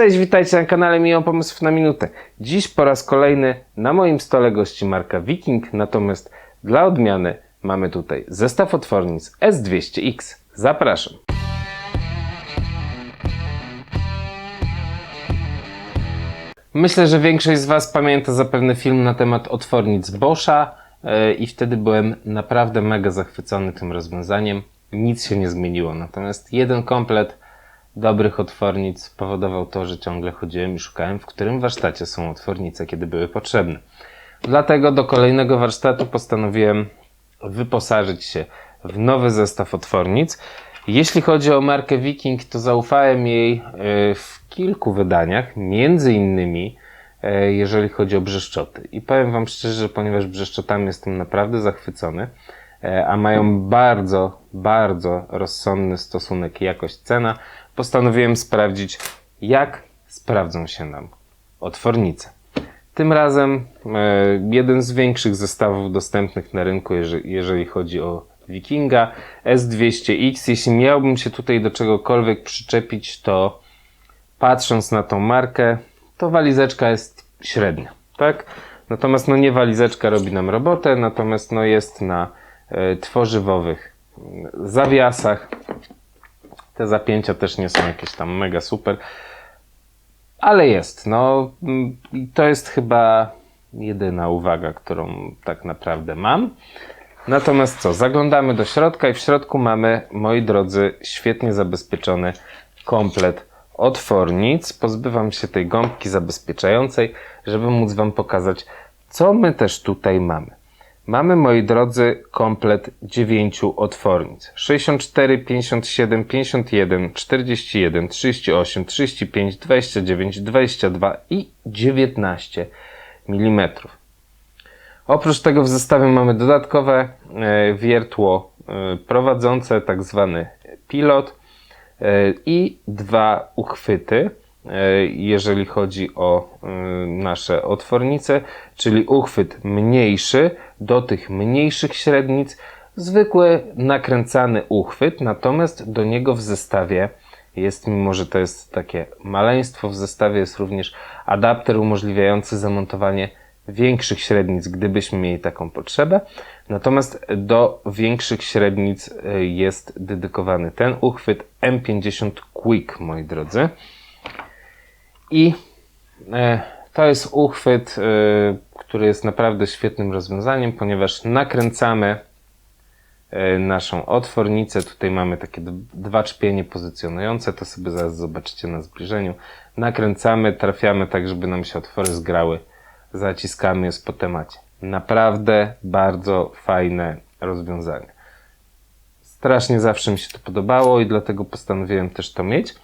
Cześć, witajcie na kanale Miło Pomysłów na Minutę. Dziś po raz kolejny na moim stole gości marka Viking, natomiast dla odmiany mamy tutaj zestaw otwornic S200X. Zapraszam. Myślę, że większość z Was pamięta zapewne film na temat otwornic Boscha yy, i wtedy byłem naprawdę mega zachwycony tym rozwiązaniem. Nic się nie zmieniło, natomiast jeden komplet dobrych otwornic spowodował to, że ciągle chodziłem i szukałem, w którym warsztacie są otwornice, kiedy były potrzebne. Dlatego do kolejnego warsztatu postanowiłem wyposażyć się w nowy zestaw otwornic. Jeśli chodzi o markę Viking, to zaufałem jej e, w kilku wydaniach, między innymi e, jeżeli chodzi o brzeszczoty. I powiem Wam szczerze, ponieważ brzeszczotami jestem naprawdę zachwycony, e, a mają bardzo, bardzo rozsądny stosunek jakość-cena, postanowiłem sprawdzić, jak sprawdzą się nam otwornice. Tym razem e, jeden z większych zestawów dostępnych na rynku, jeżeli, chodzi o Wikinga S200X. Jeśli miałbym się tutaj do czegokolwiek przyczepić, to patrząc na tą markę, to walizeczka jest średnia, tak? Natomiast no nie walizeczka robi nam robotę, natomiast no jest na e, tworzywowych zawiasach. Te zapięcia też nie są jakieś tam mega super, ale jest. No, mm, to jest chyba jedyna uwaga, którą tak naprawdę mam. Natomiast co, zaglądamy do środka i w środku mamy, moi drodzy, świetnie zabezpieczony komplet otwornic. Pozbywam się tej gąbki zabezpieczającej, żeby móc Wam pokazać, co my też tutaj mamy. Mamy, moi drodzy, komplet 9 otwornic. 64, 57, 51, 41, 38, 35, 29, 22 i 19 mm. Oprócz tego w zestawie mamy dodatkowe e, wiertło e, prowadzące, tak zwany pilot e, i dwa uchwyty, jeżeli chodzi o nasze otwornice, czyli uchwyt mniejszy do tych mniejszych średnic, zwykły nakręcany uchwyt, natomiast do niego w zestawie jest, mimo że to jest takie maleństwo, w zestawie jest również adapter umożliwiający zamontowanie większych średnic, gdybyśmy mieli taką potrzebę. Natomiast do większych średnic y, jest dedykowany ten uchwyt M50 Quick, moi drodzy. I e, to jest uchwyt, e, który jest naprawdę świetnym rozwiązaniem, ponieważ nakręcamy e, naszą otwornicę. Tutaj mamy takie dwa czpienie pozycjonujące, to sobie zaraz zobaczycie na zbliżeniu. Nakręcamy, trafiamy tak, żeby nam się otwory zgrały. Zaciskamy jest po temacie. Naprawdę bardzo fajne rozwiązanie. Strasznie zawsze mi się to podobało i dlatego postanowiłem też to mieć.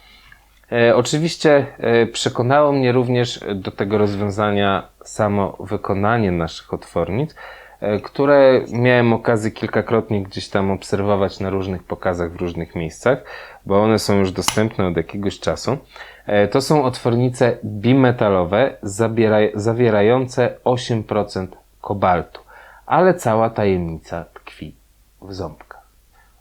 E, oczywiście e, przekonało mnie również do tego rozwiązania samo wykonanie naszych otwornic, e, które miałem okazję kilkakrotnie gdzieś tam obserwować na różnych pokazach w różnych miejscach, bo one są już dostępne od jakiegoś czasu. To są otwornice bimetalowe zawierające 8% kobaltu, ale cała tajemnica tkwi w ząbkach.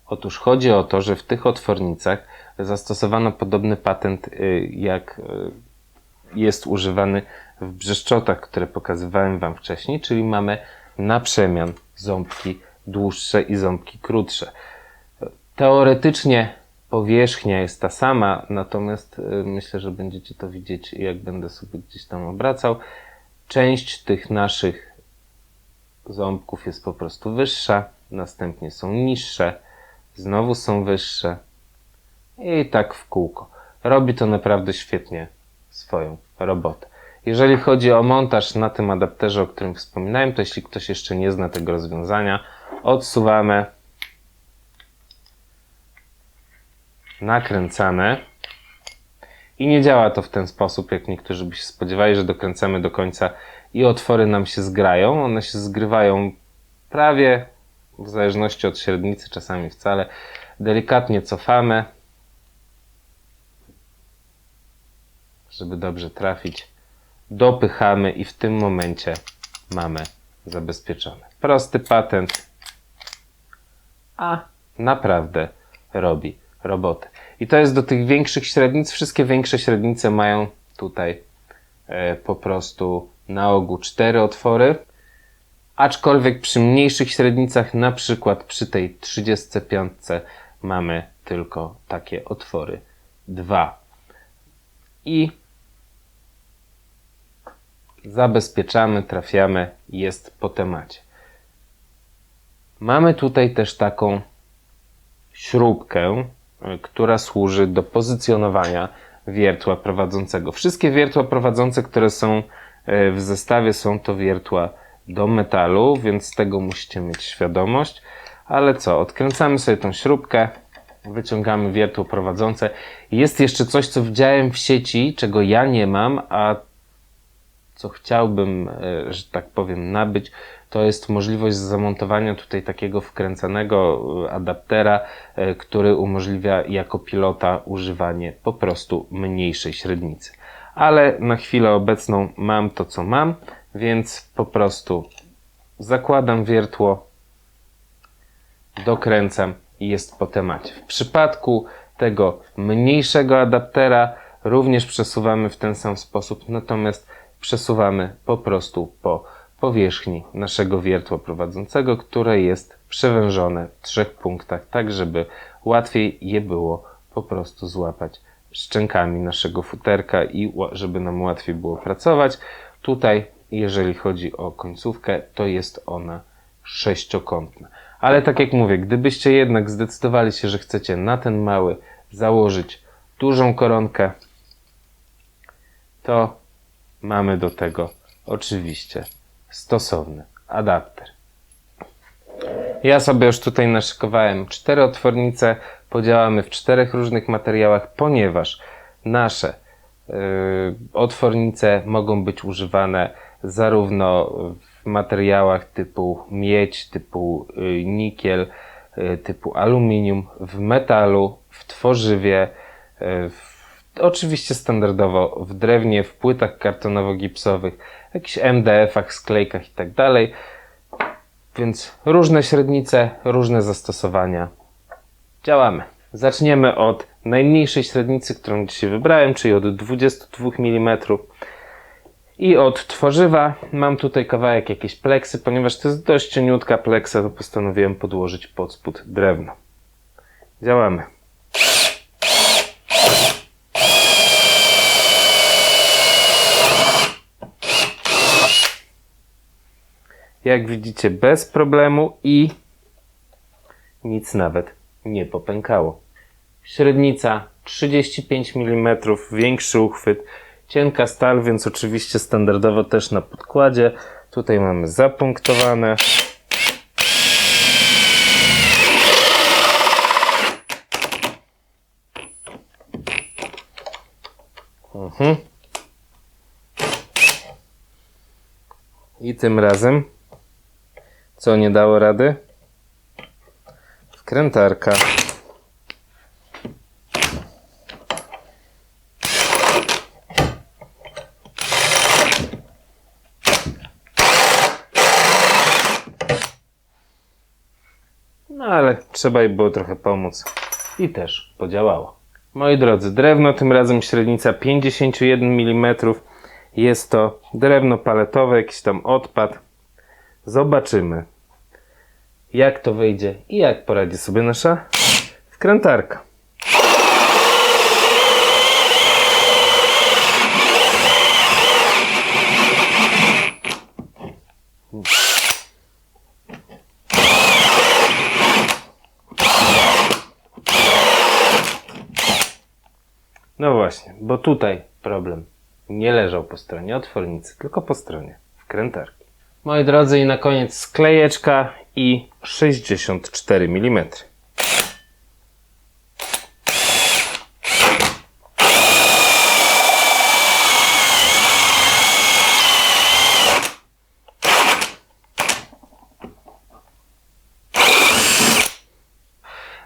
Otóż chodzi o to, że w tych otwornicach zastosowano podobny patent, y, jak y, jest używany w brzeszczotach, które pokazywałem Wam wcześniej, czyli mamy na przemian ząbki dłuższe i ząbki krótsze. Teoretycznie powierzchnia jest ta sama, natomiast y, myślę, że będziecie to widzieć, jak będę sobie gdzieś tam obracał. Część tych naszych ząbków jest po prostu wyższa, następnie są niższe, znowu są wyższe i tak w kółko. Robi to naprawdę świetnie swoją robotę. Jeżeli chodzi o montaż na tym adapterze, o którym wspominałem, to jeśli ktoś jeszcze nie zna tego rozwiązania, odsuwamy, nakręcane i nie działa to w ten sposób, jak niektórzy by się spodziewali, że dokręcamy do końca i otwory nam się zgrają. One się zgrywają prawie w zależności od średnicy, czasami wcale. Delikatnie cofamy, żeby dobrze trafić. Dopychamy i w tym momencie mamy zabezpieczone. Prosty patent, a naprawdę robi robotę. I to jest do tych większych średnic. Wszystkie większe średnice mają tutaj e, po prostu na ogół cztery otwory. Aczkolwiek przy mniejszych średnicach, na przykład przy tej 35 mamy tylko takie otwory dwa. I zabezpieczamy, trafiamy, jest po temacie. Mamy tutaj też taką śrubkę, y, która służy do pozycjonowania wiertła prowadzącego. Wszystkie wiertła prowadzące, które są y, w zestawie, są to wiertła do metalu, więc tego musicie mieć świadomość. Ale co, odkręcamy sobie tą śrubkę, wyciągamy wiertło prowadzące. Jest jeszcze coś, co widziałem w sieci, czego ja nie mam, a co chciałbym, e, że tak powiem, nabyć, to jest możliwość zamontowania tutaj takiego wkręcanego e, adaptera, e, który umożliwia jako pilota używanie po prostu mniejszej średnicy. Ale na chwilę obecną mam to, co mam, więc po prostu zakładam wiertło, dokręcam i jest po temacie. W przypadku tego mniejszego adaptera również przesuwamy w ten sam sposób, natomiast przesuwamy po prostu po powierzchni naszego wiertła prowadzącego, które jest przewężone w trzech punktach, tak żeby łatwiej je było po prostu złapać szczękami naszego futerka i żeby nam łatwiej było pracować. Tutaj, jeżeli chodzi o końcówkę, to jest ona sześciokątna. Ale tak jak mówię, gdybyście jednak zdecydowali się, że chcecie na ten mały założyć dużą koronkę, to mamy do tego oczywiście stosowny adapter. Ja sobie już tutaj naszykowałem cztery otwornice, podziałamy w czterech różnych materiałach, ponieważ nasze yy, otwornice mogą być używane zarówno w materiałach typu miedź, typu yy, nikiel, yy, typu aluminium, w metalu, w tworzywie, yy, w Oczywiście standardowo w drewnie, w płytach kartonowo-gipsowych, jakichś MDF-ach, sklejkach i tak dalej. Więc różne średnice, różne zastosowania. Działamy. Zaczniemy od najmniejszej średnicy, którą dzisiaj wybrałem, czyli od 22 mm. I od tworzywa mam tutaj kawałek jakiejś pleksy, ponieważ to jest dość cieniutka pleksa, to postanowiłem podłożyć pod spód drewno. Działamy. Jak widzicie, bez problemu i nic nawet nie popękało. Średnica 35 mm, większy uchwyt, cienka stal, więc oczywiście standardowo też na podkładzie. Tutaj mamy zapunktowane. Mhm. I tym razem co nie dało rady? Wkrętarka. No ale trzeba jej było trochę pomóc. I też podziałało. Moi drodzy, drewno tym razem średnica 51 mm. Jest to drewno paletowe, jakiś tam odpad. Zobaczymy, jak to wyjdzie i jak poradzi sobie nasza wkrętarka. No właśnie, bo tutaj problem nie leżał po stronie otwornicy, tylko po stronie wkrętarki. Moi drodzy, i na koniec sklejeczka i 64 mm.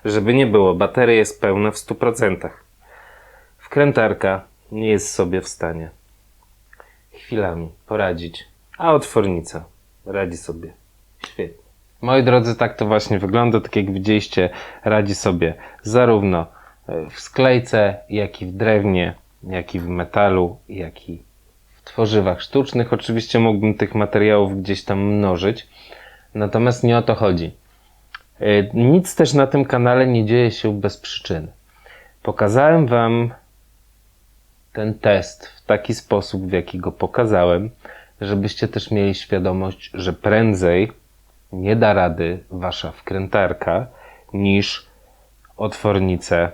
Żeby nie było, bateria jest pełna w 100%. Wkrętarka nie jest sobie w stanie chwilami poradzić a otwornica radzi sobie świetnie. Moi drodzy, tak to właśnie wygląda. Tak jak widzieliście, radzi sobie zarówno e, w sklejce, jak i w drewnie. jak i w metalu, jak i w tworzywach sztucznych. Oczywiście mógłbym tych materiałów gdzieś tam mnożyć, natomiast nie o to chodzi. Yy, Nic też na tym kanale nie dzieje się bez przyczyny. Pokazałem Wam ten test w taki sposób, w jaki go pokazałem, żebyście też mieli świadomość, że prędzej nie da rady Wasza wkrętarka niż otwornice,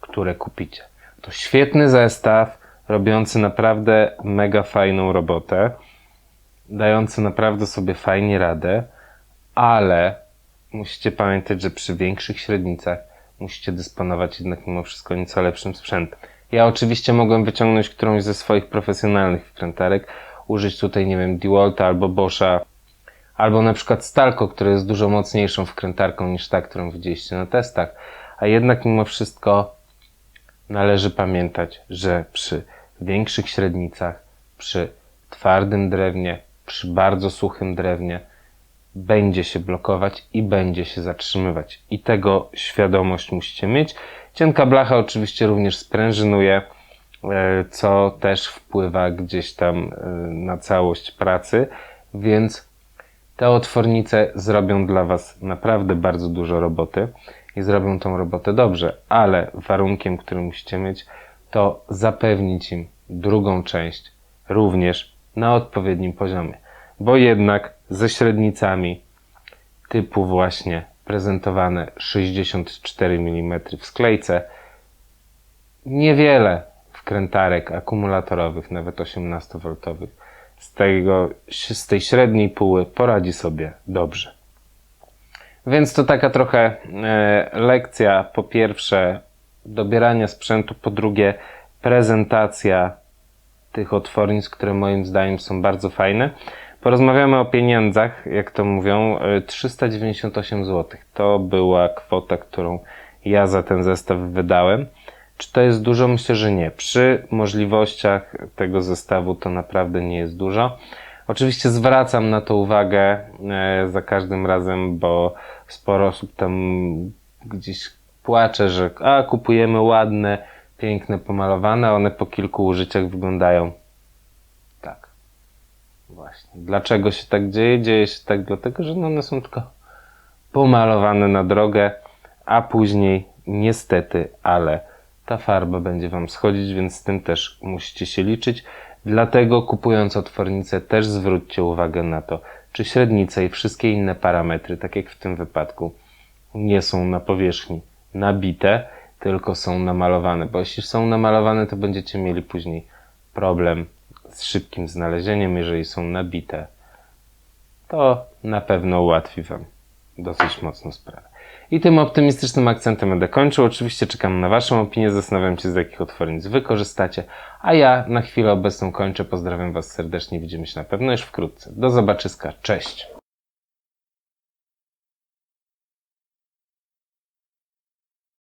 które kupicie. To świetny zestaw, robiący naprawdę mega fajną robotę, dający naprawdę sobie fajnie radę, ale musicie pamiętać, że przy większych średnicach musicie dysponować jednak mimo wszystko nieco lepszym sprzętem. Ja oczywiście mogłem wyciągnąć którąś ze swoich profesjonalnych wkrętarek, użyć tutaj, nie wiem, DeWalta albo Boscha, albo na przykład Stalco, która jest dużo mocniejszą wkrętarką niż ta, którą widzieliście na testach, a jednak mimo wszystko należy pamiętać, że przy większych średnicach, przy twardym drewnie, przy bardzo suchym drewnie będzie się blokować i będzie się zatrzymywać. I tego świadomość musicie mieć. Cienka blacha oczywiście również sprężynuje, co też wpływa gdzieś tam e, na całość pracy, więc te otwornice zrobią dla Was naprawdę bardzo dużo roboty i zrobią tą robotę dobrze, ale warunkiem, który musicie mieć, to zapewnić im drugą część również na odpowiednim poziomie, bo jednak ze średnicami typu właśnie prezentowane 64 mm w sklejce niewiele wkrętarek akumulatorowych, nawet 18V z, tego, z tej średniej póły poradzi sobie dobrze. Więc to taka trochę e, lekcja, po pierwsze, dobierania sprzętu, po drugie, prezentacja tych otwornic, które moim zdaniem są bardzo fajne. Porozmawiamy o pieniądzach, jak to mówią. E, 398 zł to była kwota, którą ja za ten zestaw wydałem. Czy to jest dużo? Myślę, że nie. Przy możliwościach tego zestawu to naprawdę nie jest dużo. Oczywiście zwracam na to uwagę e, za każdym razem, bo sporo osób tam gdzieś płacze, że a kupujemy ładne, piękne, pomalowane, one po kilku użyciach wyglądają tak. Właśnie. Dlaczego się tak dzieje? Dzieje się tak dlatego, że no one są tylko pomalowane na drogę, a później niestety, ale ta farba będzie Wam schodzić, więc z tym też musicie się liczyć. Dlatego kupując otwornicę też zwróćcie uwagę na to, czy średnice i wszystkie inne parametry, tak jak w tym wypadku, nie są na powierzchni nabite, tylko są namalowane, bo jeśli są namalowane, to będziecie mieli później problem z szybkim znalezieniem, jeżeli są nabite, to na pewno ułatwi Wam dosyć mocno sprawę. I tym optymistycznym akcentem będę kończył. Oczywiście czekam na Waszą opinię, zastanawiam się z jakich otwornic Wy korzystacie, a ja na chwilę obecną kończę. Pozdrawiam Was serdecznie, widzimy się na pewno już wkrótce. Do zobaczyska, cześć!